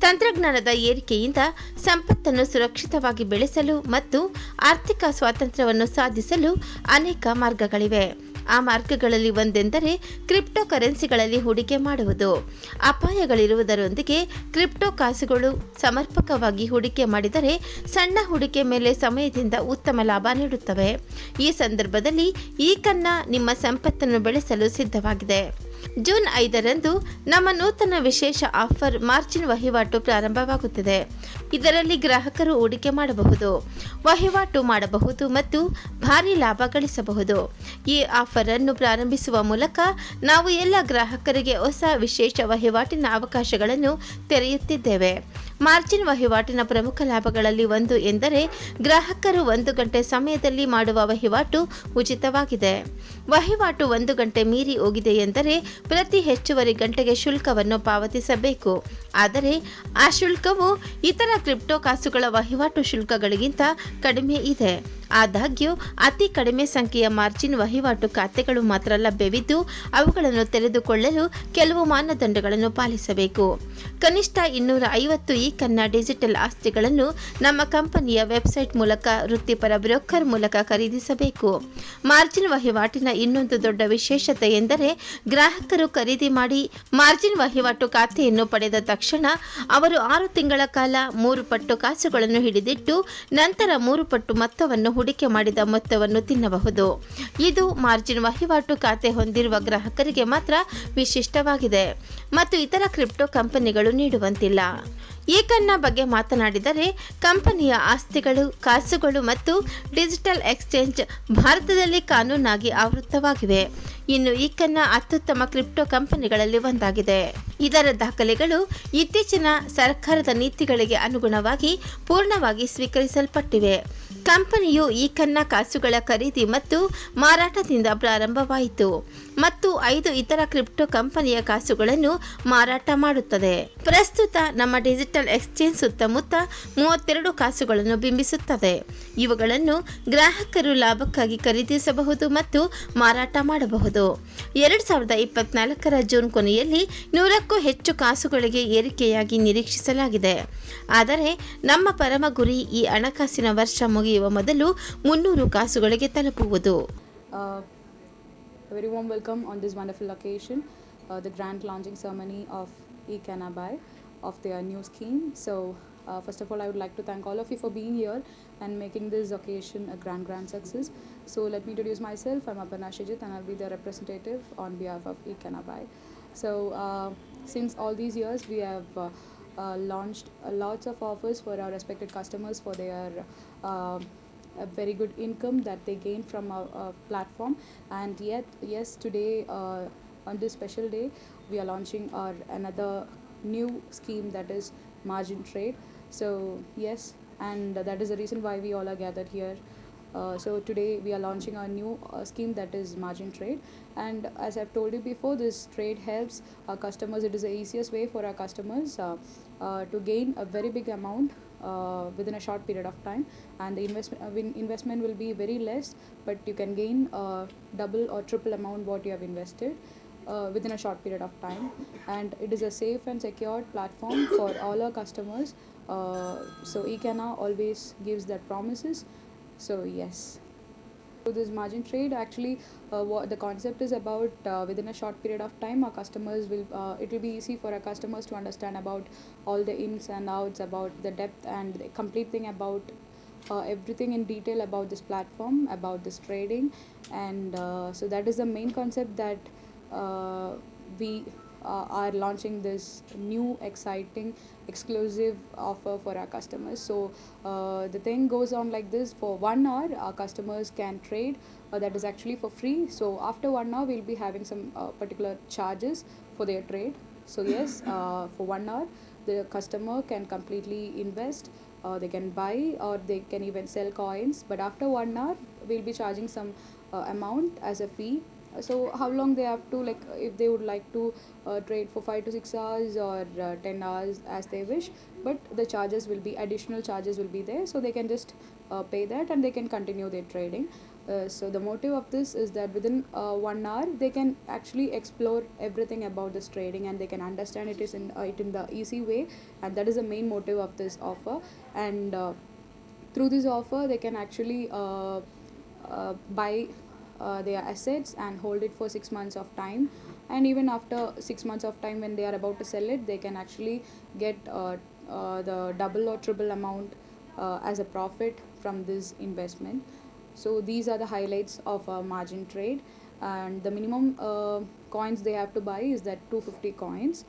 ತಂತ್ರಜ್ಞಾನದ ಏರಿಕೆಯಿಂದ ಸಂಪತ್ತನ್ನು ಸುರಕ್ಷಿತವಾಗಿ ಬೆಳೆಸಲು ಮತ್ತು ಆರ್ಥಿಕ ಸ್ವಾತಂತ್ರ್ಯವನ್ನು ಸಾಧಿಸಲು ಅನೇಕ ಮಾರ್ಗಗಳಿವೆ. ಆ ಮಾರ್ಗಗಳಲ್ಲಿ ಒಂದೆಂದರೆ ಕ್ರಿಪ್ಟೋ ಕರೆನ್ಸಿಗಳಲ್ಲಿ ಹೂಡಿಕೆ ಮಾಡುವುದು. ಅಪಾಯಗಳಿರುವುದರೊಂದಿಗೆ ಕ್ರಿಪ್ಟೋ ಕಾಸುಗಳು ಸಮರ್ಪಕವಾಗಿ ಹೂಡಿಕೆ ಮಾಡಿದರೆ ಸಣ್ಣ ಹೂಡಿಕೆ ಮೇಲೆ ಸಮಯದಿಂದ ಉತ್ತಮ ಲಾಭ ನೀಡುತ್ತವೆ. ಈ ಸಂದರ್ಭದಲ್ಲಿ ಈ ಕನ್ನ ನಿಮ್ಮ ಸಂಪತ್ತನ್ನು ಬೆಳೆಸಲು ಸಿದ್ಧವಾಗಿದೆ. ಜೂನ್ ಐದರಂದು ನಮ್ಮ ನೂತನ ವಿಶೇಷ ಆಫರ್ ಮಾರ್ಜಿನ್ ವಹಿವಾಟು ಪ್ರಾರಂಭವಾಗುತ್ತದೆ. ಇದರಲ್ಲಿ ಗ್ರಾಹಕರು ಹೂಡಿಕೆ ಮಾಡಬಹುದು, ವಹಿವಾಟು ಮಾಡಬಹುದು ಮತ್ತು ಭಾರಿ ಲಾಭ ಗಳಿಸಬಹುದು. ಈ ಆಫರ್ ಅನ್ನು ಪ್ರಾರಂಭಿಸುವ ಮೂಲಕ ನಾವು ಎಲ್ಲ ಗ್ರಾಹಕರಿಗೆ ಹೊಸ ವಿಶೇಷ ವಹಿವಾಟಿನ ಅವಕಾಶಗಳನ್ನು ತೆರೆಯುತ್ತಿದ್ದೇವೆ. ಮಾರ್ಜಿನ್ ವಹಿವಾಟಿನ ಪ್ರಮುಖ ಲಾಭಗಳಲ್ಲಿ ಒಂದು ಎಂದರೆ ಗ್ರಾಹಕರು ಒಂದು ಗಂಟೆ ಸಮಯದಲ್ಲಿ ಮಾಡುವ ವಹಿವಾಟು ಉಚಿತವಾಗಿದೆ. ವಹಿವಾಟು ಒಂದು ಗಂಟೆ ಮೀರಿ ಹೋಗಿದೆ ಎಂದರೆ ಪ್ರತಿ ಹೆಚ್ಚುವರಿ ಗಂಟೆಗೆ ಶುಲ್ಕವನ್ನು ಪಾವತಿಸಬೇಕು. ಆದರೆ ಆ ಶುಲ್ಕವು ಇತರ ಕ್ರಿಪ್ಟೋ ಕಾಸುಗಳ ವಹಿವಾಟು ಶುಲ್ಕಗಳಿಗಿಂತ ಕಡಿಮೆ ಇದೆ. ಆದಾಗ್ಯೂ, ಅತಿ ಕಡಿಮೆ ಸಂಖ್ಯೆಯ ಮಾರ್ಜಿನ್ ವಹಿವಾಟು ಖಾತೆಗಳು ಮಾತ್ರ ಲಭ್ಯವಿದ್ದು, ಅವುಗಳನ್ನು ತೆರೆದುಕೊಳ್ಳಲು ಕೆಲವು ಮಾನದಂಡಗಳನ್ನು ಪಾಲಿಸಬೇಕು. ಕನಿಷ್ಠ ಇನ್ನೂರ ಐವತ್ತು ಈ ಕನ್ನ ಡಿಜಿಟಲ್ ಆಸ್ತಿಗಳನ್ನು ನಮ್ಮ ಕಂಪನಿಯ ವೆಬ್ಸೈಟ್ ಮೂಲಕ ವೃತ್ತಿಪರ ಬ್ರೋಕರ್ ಮೂಲಕ ಖರೀದಿಸಬೇಕು. ಮಾರ್ಜಿನ್ ವಹಿವಾಟಿನ ಇನ್ನೊಂದು ದೊಡ್ಡ ವಿಶೇಷತೆ ಎಂದರೆ, ಗ್ರಾಹಕರು ಖರೀದಿ ಮಾಡಿ ಮಾರ್ಜಿನ್ ವಹಿವಾಟು ಖಾತೆಯನ್ನು ಪಡೆದ ತಕ್ಷಣ ಅವರು ಆರು ತಿಂಗಳ ಕಾಲ ಮೂರು ಪಟ್ಟು ಕಾಸುಗಳನ್ನು ಹಿಡಿದಿಟ್ಟು ನಂತರ ಮೂರು ಪಟ್ಟು ಮೊತ್ತವನ್ನು ಹೂಡಿಕೆ ಮಾಡಿದ ಮೊತ್ತವನ್ನು ತಿನ್ನಬಹುದು. ಇದು ಮಾರ್ಜಿನ್ ವಹಿವಾಟು ಖಾತೆ ಹೊಂದಿರುವ ಗ್ರಾಹಕರಿಗೆ ಮಾತ್ರ ವಿಶಿಷ್ಟವಾಗಿದೆ ಮತ್ತು ಇತರ ಕ್ರಿಪ್ಟೋ ಕಂಪನಿಗಳು ನೀಡುವಂತಿಲ್ಲ. ಈ ಕನ್ನ ಬಗ್ಗೆ ಮಾತನಾಡಿದರೆ, ಕಂಪನಿಯ ಆಸ್ತಿಗಳು, ಕಾಸುಗಳು ಮತ್ತು ಡಿಜಿಟಲ್ ಎಕ್ಸ್ಚೇಂಜ್ ಭಾರತದಲ್ಲಿ ಕಾನೂನಾಗಿ ಆವೃತ್ತವಾಗಿವೆ. ಇನ್ನು ಈಕನ್ನ ಕನ್ನ ಅತ್ಯುತ್ತಮ ಕ್ರಿಪ್ಟೋ ಕಂಪನಿಗಳಲ್ಲಿ ಒಂದಾಗಿದೆ. ಇದರ ದಾಖಲೆಗಳು ಇತ್ತೀಚಿನ ಸರ್ಕಾರದ ನೀತಿಗಳಿಗೆ ಅನುಗುಣವಾಗಿ ಪೂರ್ಣವಾಗಿ ಸ್ವೀಕರಿಸಲ್ಪಟ್ಟಿವೆ. ಕಂಪನಿಯು ಈ ಕನ್ನ ಕಾಸುಗಳ ಖರೀದಿ ಮತ್ತು ಮಾರಾಟದಿಂದ ಪ್ರಾರಂಭವಾಯಿತು ಮತ್ತು ಐದು ಇತರ ಕ್ರಿಪ್ಟೋ ಕಂಪನಿಯ ಕಾಸುಗಳನ್ನು ಮಾರಾಟ ಮಾಡುತ್ತದೆ. ಪ್ರಸ್ತುತ ನಮ್ಮ ಡಿಜಿಟಲ್ ಎಕ್ಸ್ಚೇಂಜ್ ಸುತ್ತಮುತ್ತ ಮೂವತ್ತೆರಡು ಕಾಸುಗಳನ್ನು ಬಿಂಬಿಸುತ್ತದೆ. ಇವುಗಳನ್ನು ಗ್ರಾಹಕರು ಲಾಭಕ್ಕಾಗಿ ಖರೀದಿಸಬಹುದು ಮತ್ತು ಮಾರಾಟ ಮಾಡಬಹುದು. ಎರಡು ಸಾವಿರದ ಇಪ್ಪತ್ನಾಲ್ಕರ ಜೂನ್ ಕೊನೆಯಲ್ಲಿ ನೂರಕ್ಕೂ ಹೆಚ್ಚು ಕಾಸುಗಳಿಗೆ ಏರಿಕೆಯಾಗಿ ನಿರೀಕ್ಷಿಸಲಾಗಿದೆ. ಆದರೆ ನಮ್ಮ ಪರಮ ಗುರಿ ಈ ಹಣಕಾಸಿನ ವರ್ಷ ಮುಗಿಯುವ ಮೊದಲು ಮುನ್ನೂರು ಕಾಸುಗಳಿಗೆ ತಲುಪುವುದು Uh, a very warm welcome on this wonderful occasion, uh, the grand launching ceremony of eCanabuy of their new scheme. So, uh, first of all, I would like to thank all of you for being here and making this occasion a grand, grand success. So, let me introduce myself. I'm Aparna Shijit and I'll be the representative on behalf of eCanabuy. So, uh, since all these years, uh, launched lots of offers for our respected customers for their uh, a very good income that they gain from our, our platform. And yet yes today uh, on this special day we are launching our another new scheme that is margin trade. So yes and that is the reason why we all are gathered here uh, so today we are launching our new uh, scheme that is margin trade. And as i've told you before this trade helps our customers. It is the easiest way for our customers uh, uh, to gain a very big amount uh, within a short period of time. And the investment investment will be very less but you can gain uh, double or triple amount what you have invested uh, within a short period of time. And it is a safe and secured platform for all our customers. Uh, so ecana always gives that promises so yes. So this margin trade actually uh, what the concept is about uh, within a short period of time our customers will uh, it will be easy for our customers to understand about all the ins and outs about the depth and the complete thing about uh, everything in detail about this platform about this trading. And uh, so that is the main concept that uh, we uh, are launching this new exciting exclusive offer for our customers. So uh, the thing goes on like this. For one hour our customers can trade uh, that is actually for free. So after one hour we'll be having some uh, particular charges for their trade. So yes uh, for one hour the customer can completely invest uh, they can buy or they can even sell coins. But after one hour we'll be charging some uh, amount as a fee so how long they have to like if they would like to uh, trade for 5 to 6 hours or uh, 10 hours as they wish but the charges will be additional charges will be there. So they can just uh, pay that and they can continue their trading. Uh, so the motive of this is that within uh, one hour they can actually explore everything about this trading and they can understand it is in uh, it in the easy way. And that is the main motive of this offer. And uh, through this offer they can actually uh, uh, buy uh, their assets and hold it for six months of time. And even after six months of time when they are about to sell it they can actually get uh, uh, the double or triple amount uh, as a profit from this investment. So these are the highlights of a margin trade. And the minimum uh, coins they have to buy is that 250 coins